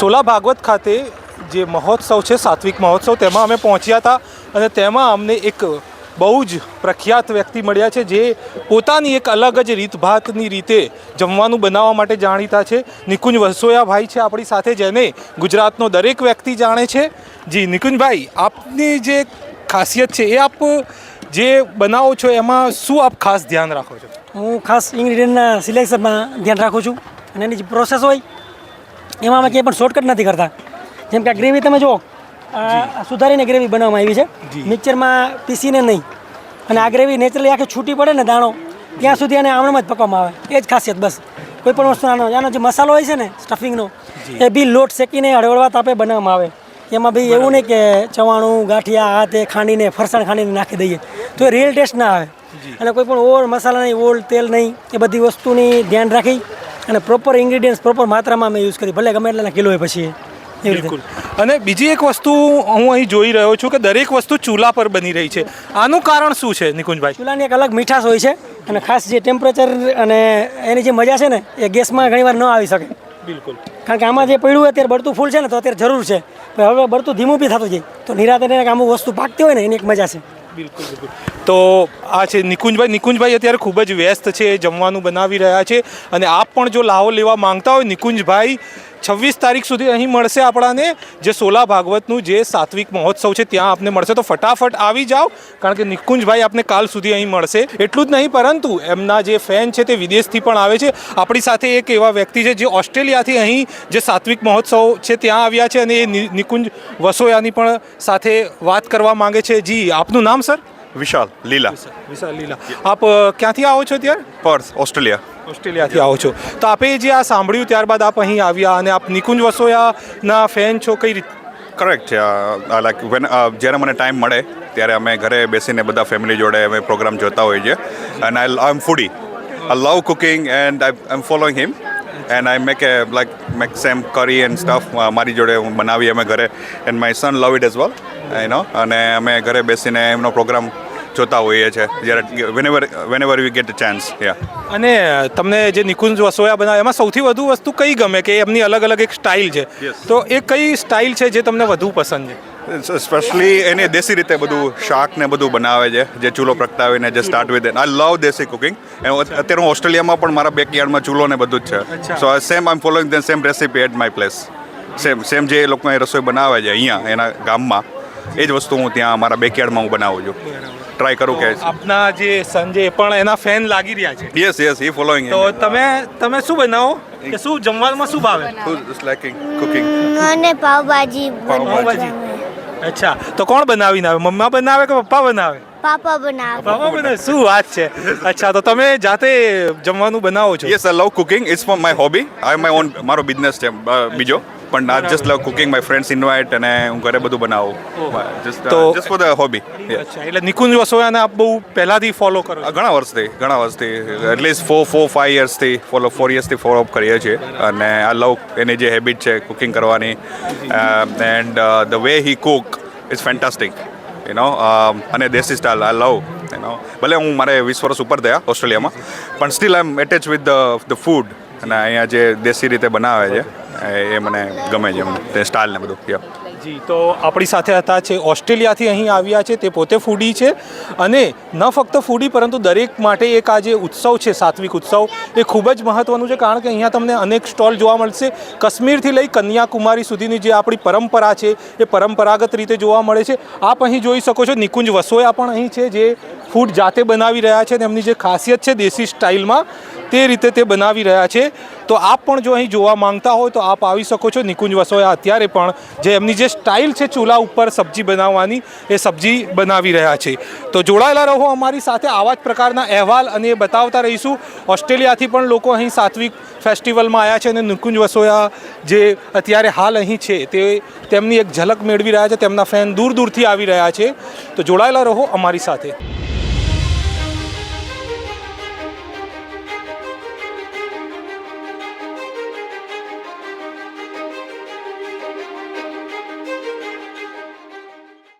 સોલા ભાગવત ખાતે જે મહોત્સવ છે, સાત્વિક મહોત્સવ, તેમાં અમે પહોંચ્યા હતા અને તેમાં અમને એક બહુ જ પ્રખ્યાત વ્યક્તિ મળ્યા છે, જે પોતાની એક અલગ જ રીતભાતની રીતે જમવાનું બનાવવા માટે જાણીતા છે. નિકુંજ વસોયાભાઈ છે આપણી સાથે, જેને ગુજરાતનો દરેક વ્યક્તિ જાણે છે. જી, નિકુંજભાઈ, આપની જે ખાસિયત છે, એ આપ જે બનાવો છો, એમાં શું આપ ખાસ ધ્યાન રાખો છો? હું ખાસ ઇન્ગ્રીડિયન્ટના સિલેક્શનમાં ધ્યાન રાખું છું અને એની જે પ્રોસેસ હોય એમાં અમે ક્યાંય પણ શોર્ટકટ નથી કરતા. જેમ કે આ ગ્રેવી તમે જુઓ આ સુધારીને ગ્રેવી બનાવવામાં આવી છે. મિક્સરમાં પીસીને નહીં. અને આ ગ્રેવી નેચરલી આખી છૂટી પડે ને દાણો ત્યાં સુધી આને આમણમાં જ પકવામાં આવે. એ જ ખાસિયત બસ. કોઈ પણ વસ્તુ આનો આનો જે મસાલો હોય છે ને સ્ટફિંગનો એ બી લોટ શેકીને હળવળવા તાપે બનાવવામાં આવે. એમાં બી એવું નહીં કે ચવાણું ગાંઠિયા આ તે ખાંડીને ફરસાણ ખાંડીને નાખી દઈએ. તો એ રિયલ ટેસ્ટ ના આવે. અને કોઈ પણ ઓવર મસાલા નહીં ઓલ તેલ નહીં એ બધી વસ્તુની ધ્યાન રાખી અને પ્રોપર ઇન્ગ્રીડિયન્ટ્સ પ્રોપર માત્રામાં અમે યુઝ કરી ભલે ગમે એટલા કિલો હોય પછી. બિલકુલ. અને બીજી એક વસ્તુ હું અહીં જોઈ રહ્યો છું કે દરેક વસ્તુ ચૂલા પર બની રહી છે. આનું કારણ શું છે નિકુંજભાઈ? ચૂલાની એક અલગ મીઠાશ હોય છે અને ખાસ જે ટેમ્પરેચર અને એની જે મજા છે ને એ ગેસમાં ઘણીવાર ન આવી શકે. બિલકુલ. કારણ કે આમાં જે પડ્યું અત્યારે બળતું ફૂલ છે ને તો અત્યારે જરૂર છે. હવે બળતું ધીમું બી થતું જાય તો નિરાતે અમુક વસ્તુ પાકતી હોય ને એની એક મજા છે. બિલકુલ બિલકુલ. તો આ છે નિકુંજભાઈ. નિકુંજભાઈ અત્યારે ખૂબ જ વ્યસ્ત છે, જમવાનું બનાવી રહ્યા છે. અને આપ પણ જો લાહો લેવા માંગતા હોય નિકુંજભાઈ છવ્વીસ તારીખ સુધી અહીં મળશે આપણાને જે સોલા ભાગવતનું જે સાત્વિક મહોત્સવ છે ત્યાં આપને મળશે. તો ફટાફટ આવી જાઓ કારણ કે નિકુંજભાઈ આપને કાલ સુધી અહીં મળશે. એટલું જ નહીં પરંતુ એમના જે ફેન છે તે વિદેશથી પણ આવે છે. આપણી સાથે એક એવા વ્યક્તિ છે જે ઓસ્ટ્રેલિયાથી અહીં જે સાત્વિક મહોત્સવ છે ત્યાં આવ્યા છે અને એ નિકુંજ વસોયાની પણ સાથે વાત કરવા માંગે છે. જી આપનું નામ સર? વિશાલ લીલા. વિશાલ લીલા. આપ ક્યાંથી આવો છો ત્યારે પર્થ ઓસ્ટ્રેલિયા. ઓસ્ટ્રેલિયાથી આવો છો. તો આપે જે આ સાંભળ્યું ત્યારબાદ આપ અહીં આવ્યા અને આપ નિકુંજ વસોયાના ફેન છો, કઈ રીતે? કરેક્ટ છે. લાઈક વેન જ્યારે મને ટાઈમ મળે, ત્યારે અમે ઘરે બેસીને બધા ફેમિલી જોડે અમે પ્રોગ્રામ જોતા હોઈએ છીએ. And I I am foodie I love cooking and I am following him and I make a like make same curry and stuff મારી જોડે હું બનાવી અમે ઘરે. And my son love it as well you know અને અમે ઘરે બેસીને એમનો પ્રોગ્રામ જોતા હોઈએ છીએ જ્યારે વેનેવર વેનેવર વી ગેટ ચાન્સ યા અને તમને જે નિકુંજ વસોયા બનાવે એમાં સૌથી વધુ વસ્તુ કઈ ગમે? કે એમની અલગ અલગ એક સ્ટાઇલ છે. તો એ કઈ સ્ટાઇલ છે જે તમને વધુ પસંદ છે? સ્પેશલી એને દેશી રીતે બધું શાક ને બધું બનાવે છે જે ચૂલો પ્રગટાવીને જે start with I love desi cooking અત્યારે હું ઓસ્ટ્રેલિયામાં પણ મારા બેકયાર્ડમાં ચૂલો ને બધું જ છે. So same I following the same recipe at my place same same જે લોકો રસોઈ બનાવે છે અહીંયા એના ગામમાં એ જ વસ્તુ હું ત્યાં મારા બેકયાર્ડમાં હું બનાવું છું. ટ્રાય કરું કે આપના જે સંજય પણ એના ફેન લાગી રહ્યા છે. યસ યસ એ ફોલોઈંગ તો તમે તમે શું બનાવો? કે શું જમવામાં શું ભાવે? લાઈકિંગ કુકિંગ અને પાવભાજી પાવભાજી. અચ્છા તો કોણ બનાવીને આવે? મમ્મા બનાવે કે પપ્પા બનાવે? પાપા બનાવે. પાપા બનાવે. શું વાત છે? અચ્છા તો તમે જાતે જમવાનું બનાવો છો? Yes I love cooking it's for my hobby I my own મારો બિઝનેસ છે બીજો. પણ આ just love cooking my friends invite અને હું ઘરે બધું બનાવું. Just just for the hobby એટલે નિકુંજ વસોયાને આપ બહુ પહેલાથી ફોલો કરો ઘણા વર્ષથી ઘણા વર્ષથી at least four four five યર્સથી follow four યર્સથી ફોલો અપ કરીએ છીએ. અને આ લવ એની જે હેબિટ છે કુકિંગ કરવાની. And the way he cook is fantastic you know અને દેશી સ્ટાઇલ આ લવ યુ નો ભલે હું મારે વીસ વર્ષ ઉપર થયા ઓસ્ટ્રેલિયામાં. પણ still I am attach with the the food અને અહીંયા જે દેશી રીતે બનાવે છે. એ- મને ગમે છે એમ. તે સ્ટાઇલ ને બધું. જી, તો આપણી સાથે હતા છે, ઓસ્ટ્રેલિયાથી અહીં આવ્યા છે, તે પોતે ફૂડી છે. અને ન ફક્ત ફૂડી પરંતુ દરેક માટે એક આ જે ઉત્સવ છે, સાત્વિક ઉત્સવ, એ ખૂબ જ મહત્ત્વનું છે, કારણ કે અહીંયા તમને અનેક સ્ટોલ જોવા મળશે. કશ્મીરથી લઈ કન્યાકુમારી સુધીની જે આપણી પરંપરા છે, એ પરંપરાગત રીતે જોવા મળે છે. આપ અહીં જોઈ શકો છો, નિકુંજ વસોયા પણ અહીં છે, જે ફૂડ જાતે બનાવી રહ્યા છે એમની જે ખાસિયત છે દેશી સ્ટાઇલમાં, તે રીતે તે બનાવી રહ્યા છે. તો આપ પણ જો અહીં જોવા માંગતા હોય તો આપ આવી શકો છો. નિકુંજ વસોયા અત્યારે પણ જે એમની જે સ્ટાઇલ છે ચૂલા ઉપર સબ્જી બનાવવાની, એ સબ્જી બનાવી રહ્યા છે. તો જોડાયેલા રહો અમારી સાથે આવા જ પ્રકારના અહેવાલ અને એ બતાવતા રહીશું. ઓસ્ટ્રેલિયાથી પણ લોકો અહીં સાત્વિક ફેસ્ટિવલમાં આવ્યા છે અને નિકુંજ વસોયા જે અત્યારે હાલ અહીં છે, તે તેમની એક ઝલક મેળવી રહ્યા છે. તેમના ફેન દૂર દૂરથી આવી રહ્યા છે. તો જોડાયેલા રહો અમારી સાથે.